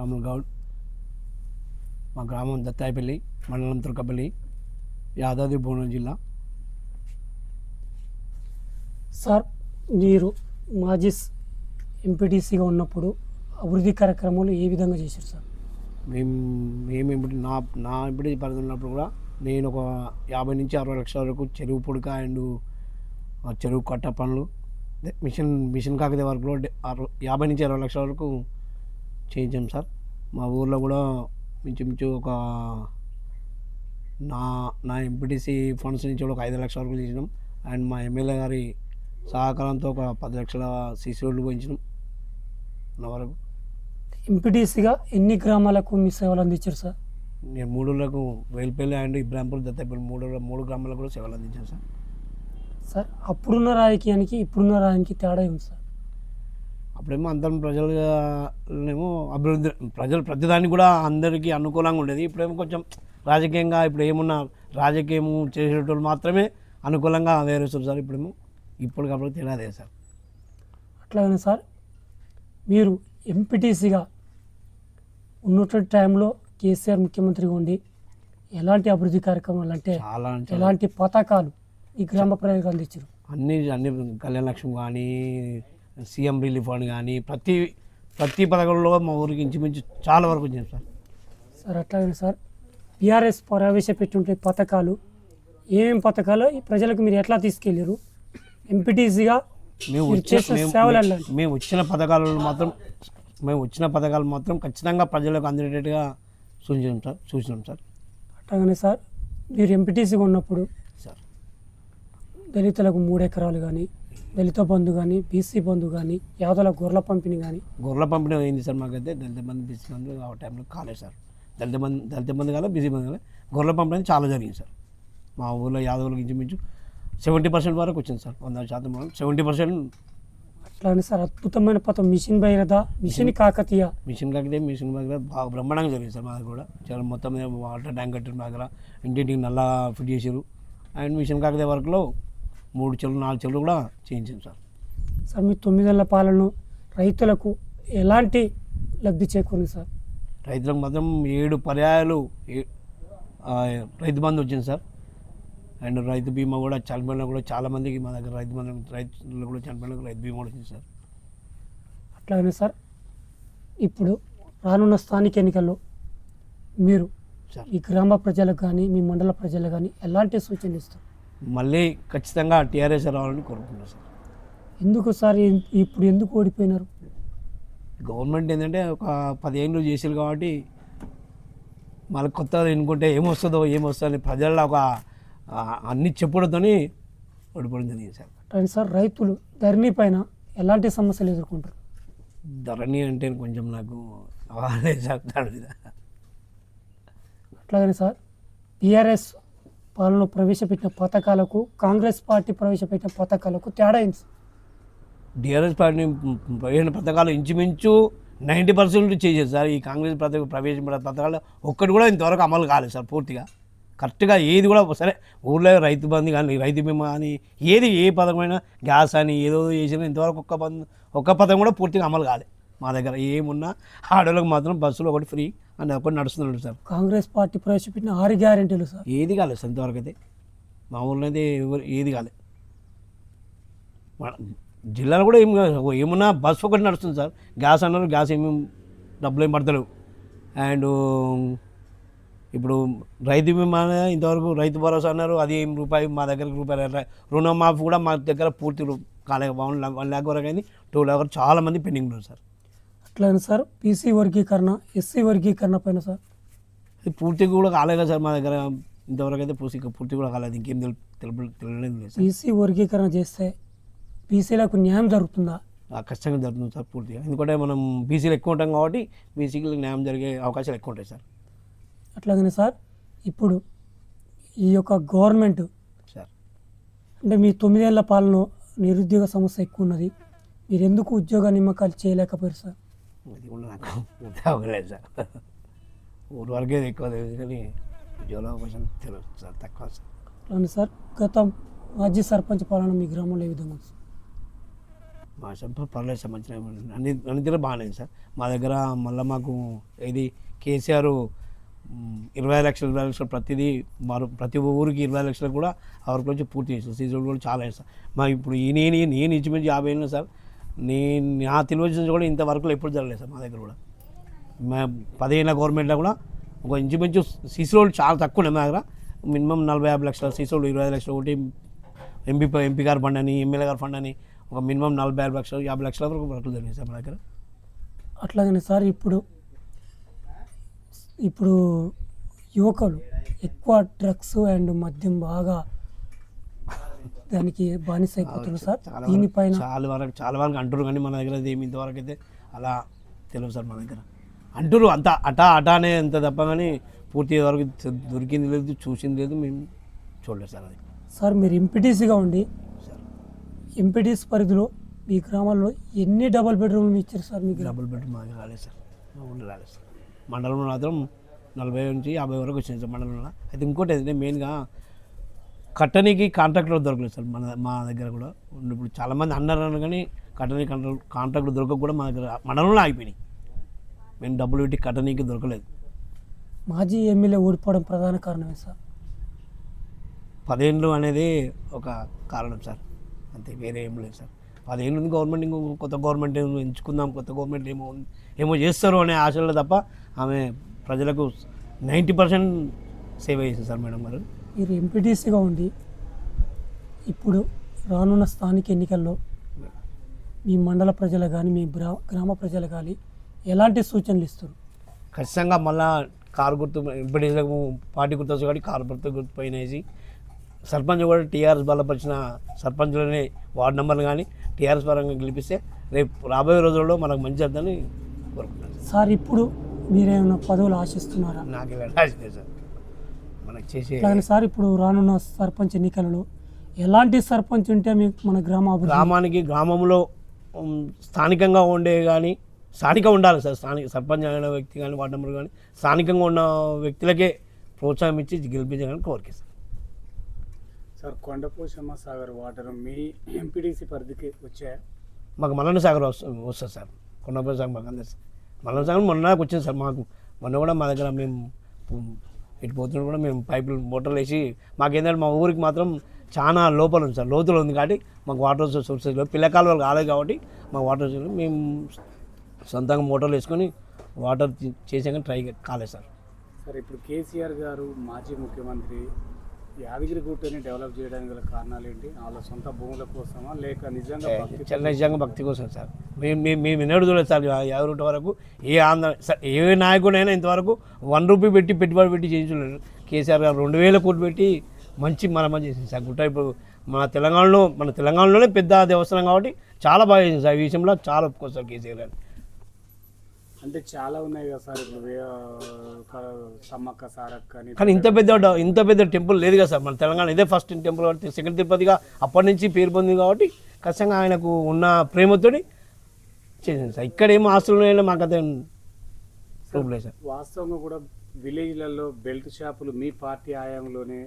రాముల్ గౌడ్ మా గ్రామం దత్తాయిపల్లి మండలం తుర్కపల్లి యాదాద్రి భువనగిరి జిల్లా. సార్ మీరు మాజీ ఎంపీటీసీగా ఉన్నప్పుడు అభివృద్ధి కార్యక్రమాలు ఏ విధంగా చేశారు సార్? మేము మేము ఇప్పుడు నా నా ఇప్పుడు పరిధి ఉన్నప్పుడు కూడా నేను ఒక యాభై నుంచి అరవై లక్షల వరకు చెరువు పుడక అండ్ చెరువు కట్ట పనులు మిషన్ మిషన్ కాకదే వరకు అరవై యాభై నుంచి అరవై లక్షల వరకు చేయించాం సార్. మా ఊర్లో కూడా మించుమించు ఒక నా నా ఎంపీటీసీ ఫండ్స్ నుంచి కూడా ఒక ఐదు లక్షల వరకు చేసినాం అండ్ మా ఎమ్మెల్యే గారి సహకారంతో ఒక పది లక్షల సీసీ రోడ్లు పోయించినాం. నా వరకు. ఎంపీటీసీగా ఎన్ని గ్రామాలకు మీ సేవలు అందించారు సార్? నేను మూడులకు వేల్పల్లి అండ్ ఇబ్రాంపూర్ దత్తపల్లి మూడు మూడు గ్రామాలకు కూడా సేవలు అందించాను సార్. సార్ అప్పుడున్న రాజకీయానికి ఇప్పుడున్న రాజకీయానికి తేడా ఉంది సార్? అప్పుడేమో అందరం ప్రజలనేమో అభివృద్ధి ప్రజలు ప్రతిదానికి కూడా అందరికీ అనుకూలంగా ఉండేది. ఇప్పుడేమో కొంచెం రాజకీయంగా ఇప్పుడు ఏమున్నా రాజకీయం చేసేటోళ్ళు మాత్రమే అనుకూలంగా వేరేస్తారు సార్. ఇప్పుడేమో ఇప్పుడు కాబట్టి తేడాదే సార్. అట్లాగనే సార్ మీరు ఎంపీటీసీగా ఉన్నటువంటి టైంలో కేసీఆర్ ముఖ్యమంత్రిగా ఉండి ఎలాంటి అభివృద్ధి కార్యక్రమాలు అంటే ఎలాంటి పథకాలు ఈ గ్రామ ప్రజలకు అందించారు? అన్ని అన్ని కళ్యాణ లక్ష్మి కానీ సీఎం రిలీఫ్ ఫండ్ కానీ ప్రతి ప్రతి పథకంలో మా ఊరికి ఇంచుమించు చాలా వరకు వచ్చింది సార్. సార్ అట్లాగే సార్. బీఆర్ఎస్ ప్రవేశపెట్టిన పథకాలు ఏమేం పథకాలు ఈ ప్రజలకు మీరు ఎట్లా తీసుకెళ్ళారు ఎంపీటీసీగా మేము చేసిన మేము- వచ్చిన పథకాలను మాత్రం మేము వచ్చిన పథకాలు మాత్రం ఖచ్చితంగా ప్రజలకు అందేటట్టుగా సూచించాం సార్ సూచించాం సార్. అట్లాగనే సార్ మీరు ఎంపీటీసీగా ఉన్నప్పుడు సార్. దళితులకు మూడు ఎకరాలు కానీ దళిత బంధు కానీ బీసీ బంధు కానీ యాదవుల గొర్రెల పంపిణీ కానీ గొర్రెల పంపిణీ అయింది సార్ మాకైతే. దళిత మంది బీసీ మంది ఆ టైంలో కాలేదు సార్. దళిత మంది దళిత మంది కాదు బీసీ మంది కాదు గొర్రెల పంపిణీ చాలా జరిగింది సార్. మా ఊళ్ళో యాదవులకు ఇంచుమించు సెవెంటీ పర్సెంట్ వరకు వచ్చింది సార్. వంద శాతం సెవెంటీ పర్సెంట్. అట్లానే సార్ అద్భుతమైన పథకం mission Bhagiratha mission Kakatiya. Mission Kakatiya mission దగ్గర బాగా బ్రహ్మాండంగా జరిగింది సార్ మా దగ్గర కూడా. చాలా మొత్తం మీద వాటర్ ట్యాంక్ కట్టారు మా దగ్గర ఇంటింటికి నల్లా ఫిట్ చేసారు అండ్ మిషన్ కాకతే వరకులో మూడు చెల్లు నాలుగు చెల్లు కూడా చేయించాం సార్. సార్ మీ తొమ్మిదేళ్ళ పాలన రైతులకు ఎలాంటి లబ్ధి చేకూరింది సార్? రైతులకు మాత్రం ఏడు పర్యాయాలు రైతు బంధు వచ్చింది సార్. అండ్ రైతు బీమా కూడా చనిపోయిన కూడా చాలా మందికి మా దగ్గర రైతు బంధు రైతులు కూడా చనిపోయిన రైతు బీమా వచ్చింది సార్. అట్లాగనే సార్ ఇప్పుడు రానున్న స్థానిక ఎన్నికల్లో మీరు సార్. ఈ గ్రామ ప్రజలకు కానీ మీ మండల ప్రజలకు కానీ ఎలాంటి సూచనలు ఇస్తారు? మళ్ళీ ఖచ్చితంగా టీఆర్ఎస్ రావాలని కోరుకుంటున్నాను సార్. ఎందుకు సార్ ఇప్పుడు ఎందుకు ఓడిపోయినారు? గవర్నమెంట్ ఏంటంటే ఒక పదిహేను చేసారు కాబట్టి మళ్ళీ కొత్తగా ఎన్నుకుంటే ఏమొస్తుందో ఏమొస్తుందో ప్రజల్లో ఒక అన్ని చెప్పుడుతోని ఓడిపోవడం జరిగింది సార్. కానీ సార్ రైతులు ధరణి పైన ఎలాంటి సమస్యలు ఎదుర్కొంటారు? ధరణి అంటే కొంచెం నాకు అవగాహన సార్ దాని మీద. అట్లాగనే సార్ టీఆర్ఎస్ పాలన ప్రవేశపెట్టిన పథకాలకు కాంగ్రెస్ పార్టీ ప్రవేశపెట్టిన పథకాలకు తేడా ఏంటి డిఆర్ఎస్ పార్టీ పదిహేను పథకాలు ఇంచుమించు నైంటీ పర్సెంట్ చేసేది సార్. ఈ కాంగ్రెస్ పథకం ప్రవేశించిన పథకాలు ఒక్కటి కూడా ఇంతవరకు అమలు కాలేదు సార్ పూర్తిగా. కరెక్ట్గా ఏది కూడా సరే ఊర్లో రైతు బంధు కానీ రైతు బీమా కానీ ఏది ఏ పథకమైనా గ్యాస్ అని ఏదో చేసినా ఇంతవరకు ఒక్క బంధు ఒక్క పథకం కూడా పూర్తిగా అమలు కాలేదు మా దగ్గర ఏమున్నా ఆడోళ్ళకి మాత్రం బస్సులు ఒకటి ఫ్రీ అని ఒకటి నడుస్తున్నాడు సార్. కాంగ్రెస్ పార్టీ ప్రవేశపెట్టిన ఆరు గ్యారెంటీలు సార్. ఏది కాలేదు సార్ ఇంతవరకు అయితే మా ఊళ్ళో అయితే ఎవరు ఏది కాలేదు జిల్లాలో కూడా ఏం కాదు. ఏమున్నా బస్సు ఒకటి నడుస్తుంది సార్. గ్యాస్ అన్నారు గ్యాస్ ఏమి డబ్బులు ఏం పడతలేవు. అండ్ ఇప్పుడు రైతు బీమా ఇంతవరకు రైతు భరోసా అన్నారు. అది ఏం రూపాయి మా దగ్గరకు రూపాయలు రుణమాఫీ కూడా మా దగ్గర పూర్తి కాలేదు వన్ వన్ ల్యాక్ వరకు అయింది. టూ ల్యాక్ వరకు చాలా మంది పెండింగ్ ఉన్నారు సార్. అట్లానే సార్ బీసీ వర్గీకరణ ఎస్సీ వర్గీకరణ పైన సార్. అది పూర్తిగా కూడా కాలేదు సార్ మా దగ్గర? ఇంతవరకు అయితే పూర్తి పూర్తి కూడా కాలేదు ఇంకేం తెలు తెలుపు తెలియలేదు లేదు సార్. బీసీ వర్గీకరణ చేస్తే బీసీలకు న్యాయం జరుగుతుందా? ఆ కష్టంగా జరుగుతుంది సార్ పూర్తిగా. ఎందుకంటే మనం బీసీలు ఎక్కువ ఉంటాం కాబట్టి బీసీకి న్యాయం జరిగే అవకాశాలు ఎక్కువ ఉంటాయి సార్. అట్లాగనే సార్ ఇప్పుడు ఈ యొక్క గవర్నమెంట్ సార్. అంటే మీ తొమ్మిదేళ్ళ పాలన నిరుద్యోగ సమస్య ఎక్కువ ఉన్నది మీరు ఎందుకు ఉద్యోగ నియామకాలు చేయలేకపోయారు సార్? అది కూడా నాకు అవ్వలేదు సార్ ఊరు వరకే ఎక్కువ తెలుసు కానీ ఉద్యోగ అవకాశం తెలియదు సార్ తక్కువ సార్ సార్ గత మాజీ సర్పంచ్ పాలన మీ గ్రామంలో ఏ విధంగా ఉంది? సార్? మా సార్ పర్లేదు సార్ మంచిగా అన్ని అన్ని తీరు బాగానే ఉంది సార్. మా దగ్గర మళ్ళీ మాకు ఇది కేసీఆర్ మ్, ఇరవై లక్షలు ఇరవై లక్షలు ప్రతిదీ మరో ప్రతి ఊరికి ఇరవై లక్షలు కూడా ఆ వరకు నుంచి పూర్తి చేస్తారు సీజన్ కూడా చాలా వేస్తారు మా ఇప్పుడు ఈ నేను నేను ఇంచుమించు యాభై ఏళ్ళు సార్. నేను నా తెలియజేసిన కూడా ఇంతవరకు ఎప్పుడు జరగలేదు సార్ మా దగ్గర కూడా. మా పదిహేను గవర్నమెంట్లో కూడా ఒక ఇంచుమించు సీసీ రోడ్లు చాలా తక్కువ ఉన్నాయి మా దగ్గర. మినిమం నలభై యాభై లక్షల సీసీ రోడ్లు ఇరవై ఐదు లక్షలు ఒకటి ఎంపీ ఎంపీ గారు ఫండ్ అని ఎమ్మెల్యే గారు ఫండ్ అని ఒక మినిమం నలభై యాభై లక్షలు యాభై లక్షల వరకు వర్కులు జరిగింది సార్ మా దగ్గర. అట్లాగనే సార్ ఇప్పుడు ఇప్పుడు యువకులు ఎక్కువ డ్రగ్స్ అండ్ మద్యం బాగా దానికి బానిస అయిపోతున్నారు సార్. చాలా దీనిపైన చాలా వరకు చాలా వరకు అంటారు కానీ మన దగ్గర ఏమి ఇంతవరకు అయితే అలా తెలియదు సార్ మన దగ్గర. అంటారు అంత అటా అటానే అంత తప్ప కానీ పూర్తి వరకు దొరికింది లేదు చూసింది లేదు మేము చూడలేదు సార్ అది. సార్ మీరు ఎంపీటీసీగా ఉండి సార్. ఎంపీటీసీ పరిధిలో మీ గ్రామాల్లో ఎన్ని డబల్ బెడ్రూమ్లు ఇచ్చారు సార్ మీ గ్రామం డబుల్ బెడ్రూమ్ మాకు రాలేదు సార్. మా ఊళ్ళో రాలేదు సార్. మండలంలో మాత్రం నలభై నుంచి యాభై వరకు వచ్చింది సార్ మండలంలో. అయితే ఇంకోటి ఏంటంటే మెయిన్గా కట్టనీకి కాంట్రాక్టర్ దొరకలేదు సార్ మన మా దగ్గర కూడా. ఇప్పుడు చాలామంది అన్నారు కానీ కట్టనీ కాంట్రాక్ట్ కాంట్రాక్టర్ దొరకక కూడా మా దగ్గర మండలంలో ఆగిపోయినాయి. మేము డబ్బులు పెట్టి కట్టనీకి దొరకలేదు. మాజీ ఎమ్మెల్యే ఓడిపోవడం ప్రధాన కారణమే సార్. పదేళ్ళు అనేది ఒక కారణం సార్. అంతే వేరే ఏం లేదు సార్. పదేళ్ళు గవర్నమెంట్ ఇంకో కొత్త గవర్నమెంట్ ఏమో ఎంచుకుందాం కొత్త గవర్నమెంట్ ఏమో ఏమో చేస్తారు అనే ఆశలో తప్ప ఆమె ప్రజలకు నైంటీ పర్సెంట్ సేవ్ చేసింది సార్ మేడం గారు. మీరు ఎంపీటీసీగా ఉండి ఇప్పుడు రానున్న స్థానిక ఎన్నికల్లో మీ మండల ప్రజలు కానీ మీ గ్రా గ్రామ ప్రజలు కానీ ఎలాంటి సూచనలు ఇస్తారు? ఖచ్చితంగా మళ్ళా కారు గుర్తు ఇప్పుడు పార్టీ గుర్తు కాబట్టి కారు గుర్తు గుర్తు పైన సర్పంచ్ కూడా టీఆర్ఎస్ బలపరిచిన సర్పంచులని వార్డు నెంబర్లు కానీ టీఆర్ఎస్ పరంగా గెలిపిస్తే రేపు రాబోయే రోజుల్లో మనకు మంచి అర్థాన్ని కోరుకుంటున్నాను. సార్ ఇప్పుడు మీరేమైనా పదవులు ఆశిస్తున్నారా? నాకు వెళ్ళాల్సిందే సార్. మనకు చేసే అలాగే సార్ ఇప్పుడు రానున్న సర్పంచ్ ఎన్నికలలో ఎలాంటి సర్పంచ్ ఉంటే మీకు మన గ్రామ గ్రామానికి గ్రామంలో స్థానికంగా ఉండే కానీ స్థానిక ఉండాలి సార్. స్థానిక సర్పంచ్ అయిన వ్యక్తి కానీ వార్డు మెంబర్ కానీ స్థానికంగా ఉన్న వ్యక్తులకే ప్రోత్సాహం ఇచ్చి గెలిపించాలని కోరిక sir. Sir Kondapochamma Sagar water మీ ఎంపీడీసీ పరిధికి వచ్చాయా? మాకు మల్లన్న సాగర్ వస్తుంది వస్తుంది సార్. కొండపల్లి సాగర్ మాకు అందరు మల్లన్న సాగర్ మొన్న వచ్చింది సార్ మాకు. మొన్న కూడా మా దగ్గర మేము ఇటు పోతున్నప్పుడు కూడా మేము పైపులు మోటార్లు వేసి మాకేంటంటే మా ఊరికి మాత్రం చాలా లోపల ఉంది సార్ లోతులు ఉంది కాబట్టి మాకు వాటర్ సోర్సెస్ లేవు. పిల్ల కాలువలు కాలేదు కాబట్టి మాకు వాటర్ సోర్సెస్ మేము సొంతంగా మోటార్లు వేసుకొని వాటర్ చేసాక ట్రై కాలేదు సార్. సార్ ఇప్పుడు కేసీఆర్ గారు మాజీ ముఖ్యమంత్రి యాదగిరిగుట్టని డెవలప్ చేయడానికి గల కారణాలు ఏంటి? వాళ్ళ సొంత భూముల కోసమా? లేక నిజంగా భక్తి చాలా నిజంగా భక్తి కోసం సార్. మేము మేము మేము ఎన్నడూ చూడలేదు సార్ రూపాయల వరకు. ఏ ఆంధ్ర సార్ ఏ నాయకుడైనా ఇంతవరకు వన్ రూపీ పెట్టి పెట్టుబడి పెట్టి చేయించలేదు. కేసీఆర్ గారు రెండు వేల కోట్లు పెట్టి మంచి మన మంచి చేసింది సార్. గుట్ట ఇప్పుడు మన తెలంగాణలో మన తెలంగాణలోనే పెద్ద దేవస్థానం కాబట్టి చాలా బాగా చేసింది సార్. ఈ విషయంలో చాలా ఒప్పుకోవచ్చు సార్ కేసీఆర్ గారు అంటే చాలా ఉన్నాయి కదా సార్ ఇప్పుడు సమ్మక్క సారక్క అని కానీ ఇంత పెద్ద ఇంత పెద్ద టెంపుల్ లేదు కదా సార్ మన తెలంగాణ ఇదే ఫస్ట్ టెంపుల్ కాబట్టి సెకండ్ తిరుపతిగా అప్పటి నుంచి పేరు పొందింది కాబట్టి ఖచ్చితంగా ఆయనకు ఉన్న ప్రేమతోటి చేసింది సార్. ఇక్కడ ఏం ఆస్తులు ఉన్నాయో మాకు అదే వాస్తవంగా కూడా విలేజ్లలో బెల్ట్ షాపులు మీ పార్టీ ఆయంలోనే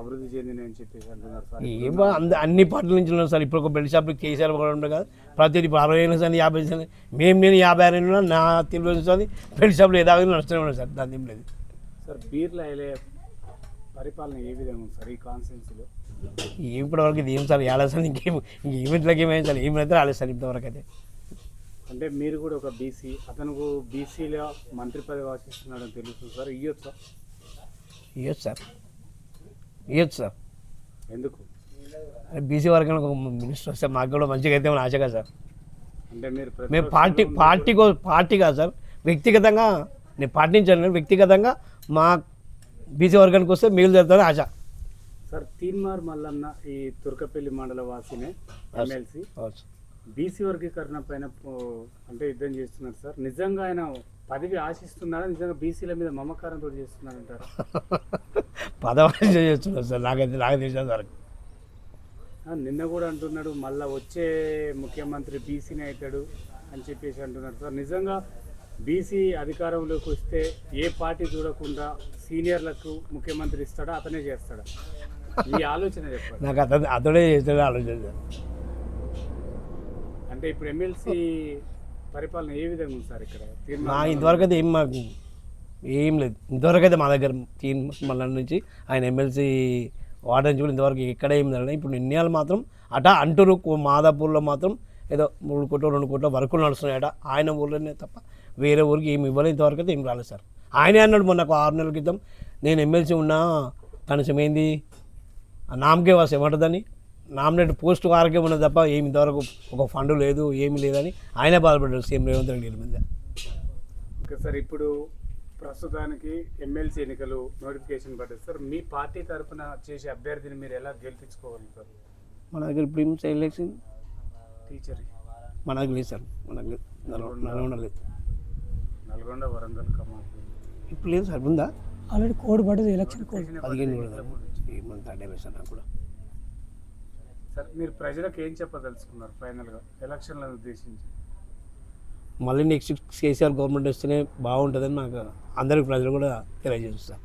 అభివృద్ధి చెందినాయని చెప్పేసి అంటున్నారు సార్. ఏమో అంద అన్ని పార్టీల నుంచి ఉన్నాం సార్. ఇప్పుడు ఒక బెల్ట్ షాప్కి కేసీఆర్ కూడా ఉండదు కదా. ప్రతి ఇప్పుడు అరవై ఏళ్ళు సార్ యాభై సార్ మేము నేను యాభై ఆరు ఏళ్ళు నా తెలియదు సార్ బెల్ట్ షాప్లో ఏదాగా నడుస్తూనే ఉన్నాం సార్. దాని ఏం లేదు. సార్ బీర్ల ఐలే పరిపాలన ఏ విధంగా ఉంది సార్ ఈ కాన్స్టిట్యున్సీలో? ఇప్పటివరకు ఇది ఏం సార్? సార్ ఇంకేం ఇంక ఈవెంట్లకి ఏమైంది సార్. ఏమైతే రాలేదు సార్ ఇంతవరకు అయితే. అంటే మీరు కూడా ఒక బీసీ అతను బీసీలో మంత్రి పదవి ఆశిస్తున్నాడని తెలుస్తుంది సార్. ఇయ్యొచ్చా? ఇవ్వచ్చు సార్. ఇవ్వచ్చు సార్. ఎందుకు? బీసీ వర్గం ఒక మినిస్టర్ వస్తే మాకు కూడా మంచిగా అయితే ఆశ కదా సార్? అంటే మీరు మేము పార్టీ పార్టీ పార్టీ కాదు సార్. వ్యక్తిగతంగా నేను పాటించాను వ్యక్తిగతంగా మా బీసీ వర్గానికి వస్తే మేలు జరుగుతుంది ఆశ. సార్ తీన్మార్ మల్లన్న ఈ తుర్కపల్లి మండల వాసినే ఎమ్మెల్సీ. బీసీ వర్గీకరణ పైన అంటే యుద్ధం చేస్తున్నారు సార్. నిజంగా ఆయన పదవి ఆశిస్తున్నారా? నిజంగా బీసీల మీద మమకారంతో చేస్తున్నారంటారు? పదవి చేస్తున్నారు సార్. నాకైతే నాకు తెలిసిన వరకు నిన్న కూడా అంటున్నాడు మళ్ళా వచ్చే ముఖ్యమంత్రి బీసీనే అవుతాడు అని చెప్పేసి అంటున్నాడు సార్ నిజంగా బీసీ అధికారంలోకి వస్తే ఏ పార్టీ చూడకుండా సీనియర్లకు ముఖ్యమంత్రి ఇస్తాడా? అతనే చేస్తాడా? ఈ ఆలోచన చెప్పండి. నాకు అతను అతడే చేస్తాడు ఆలోచన అంటే ఇప్పుడు ఎమ్మెల్సీ పరిపాలన ఏ విధంగా ఉంది సార్ ఇక్కడ? తీర్మానం ఇంతవరకు అయితే ఏం మాకు ఏం లేదు. ఇంతవరకు అయితే మా దగ్గర తీన్ మళ్ళీ నుంచి ఆయన ఎమ్మెల్సీ వార్డు నుంచి కూడా ఇంతవరకు ఎక్కడ ఏం జరగలేదు. ఇప్పుడు నిర్ణయాలు మాత్రం అట అంటూరు మాదాపూర్లో మాత్రం ఏదో మూడు కోట్లు రెండు కోట్ల వరకు నడుస్తున్నాయట. ఆయన ఊర్లోనే తప్ప వేరే ఊరికి ఏమి ఇవ్వలేదు. ఇంతవరకు అయితే ఏం రాలేదు సార్. ఆయనే అన్నాడు మొన్న ఆరు నెలల క్రితం నేను ఎమ్మెల్సీ ఉన్నా కనీసం ఏంది? ఆ నామకే వాస్ ఏమంటుందని నామినేట్ పోస్ట్ వారకే ఉన్నది తప్ప ఏమి ఇంతవరకు ఒక ఫండ్ లేదు ఏమి లేదని ఆయనే బాధపడ్డాడు సీఎం రేవంత్ రెడ్డి గారి మీద. ఓకే సార్ ఇప్పుడు ప్రస్తుతానికి ఎమ్మెల్సీ ఎన్నికలు నోటిఫికేషన్ పడ్డది సార్. మీ పార్టీ తరఫున చేసే అభ్యర్థిని మీరు ఎలా గెలిపించుకోగలుగుతారు మన దగ్గర ఇప్పుడు ఎలక్షన్ టీచర్. మన దగ్గర లేదు సార్ మన దగ్గర నల్గొండ నల్గొండ. లేదు. నల్గొండ వరంగల్ ఖమ్మం ఇప్పుడు లేదు సార్ ఉందా? ఆల్రెడీ కోడ్ పడ్డది ఎలక్షన్ కోడ్ పదిహేను కూడా ఏమంత అడ్డే సార్ నాకు కూడా. సార్ మీరు ప్రజలకు ఏం చెప్పదలుచుకున్నారు ఫైనల్గా? ఎలక్షన్లను ఉద్దేశించి. మళ్ళీ నెక్స్ట్ కేసీఆర్ గవర్నమెంట్ వస్తేనే బాగుంటుందని నాకు అందరికి ప్రజలు కూడా తెలియజేస్తారు